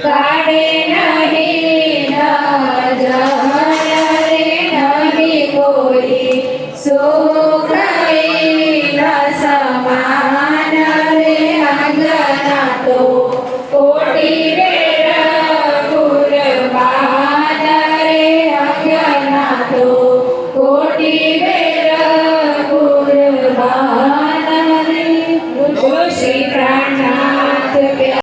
કાઢે નહીં જહર રે નહીં કોઈ. સુખે ન સમાન રે આગના તો. કોટી રે રઘુર પાન તો.